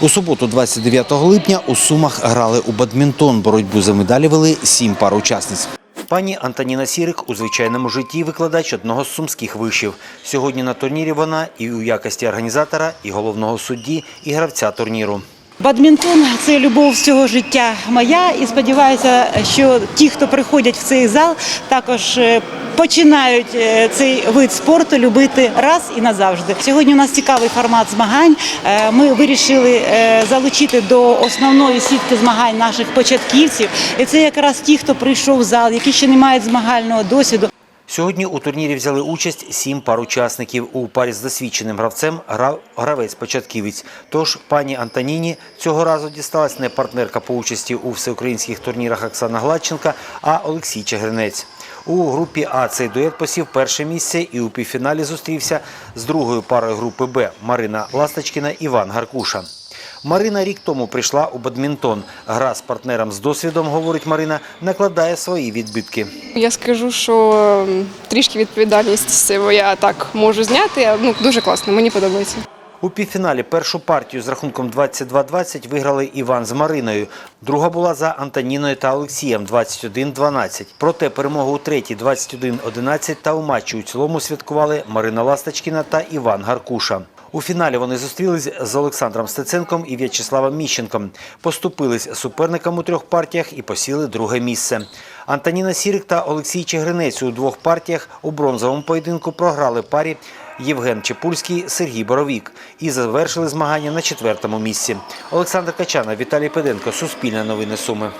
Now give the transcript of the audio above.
У суботу, 29 липня, у Сумах грали у бадмінтон. Боротьбу за медалі вели сім пар учасниць. Пані Антоніна Сірик у звичайному житті викладач одного з сумських вишів. Сьогодні на турнірі вона і у якості організатора, і головного судді, і гравця турніру. Бадмінтон це любов всього життя моя, і сподіваюся, що ті, хто приходять в цей зал, також е, починають е, цей вид спорту любити раз і назавжди. Сьогодні у нас цікавий формат змагань. Е, Ми вирішили е, залучити до основної сітки змагань наших початківців. І це якраз ті, хто прийшов в зал, які ще не мають змагального досвіду. Сьогодні у турнірі взяли участь сім пар учасників. У парі з досвідченим гравцем грав гравець-початківець. Тож пані Антоніні цього разу дісталась не партнерка по участі у всеукраїнських турнірах Оксана Гладченка, а Олексій Чагринець. У групі А цей дует посів перше місце і у півфіналі зустрівся з другою парою групи Б Марина Ласточкіна Іван Гаркуша. Марина рік тому прийшла у бадмінтон. Гра з партнером з досвідом, говорить Марина, накладає свої відбитки. Я скажу, що трішки відповідальність це я так можу зняти. Ну дуже класно, мені подобається. У півфіналі першу партію з рахунком 22-20 виграли Іван з Мариною. Друга була за Антоніною та Олексієм 21-12. Проте перемогу у третій 21-11 та у матчі у цілому святкували Марина Ласточкіна та Іван Гаркуша. У фіналі вони зустрілись з Олександром Стеценком і В'ячеславом Міщенком. Поступились суперникам у трьох партіях і посіли друге місце. Антоніна Сірик та Олексій Чегринець у двох партіях у бронзовому поєдинку програли парі Євген Чепульський, Сергій Боровік і завершили змагання на четвертому місці. Олександр Качана, Віталій Педенко, Суспільне новини Суми.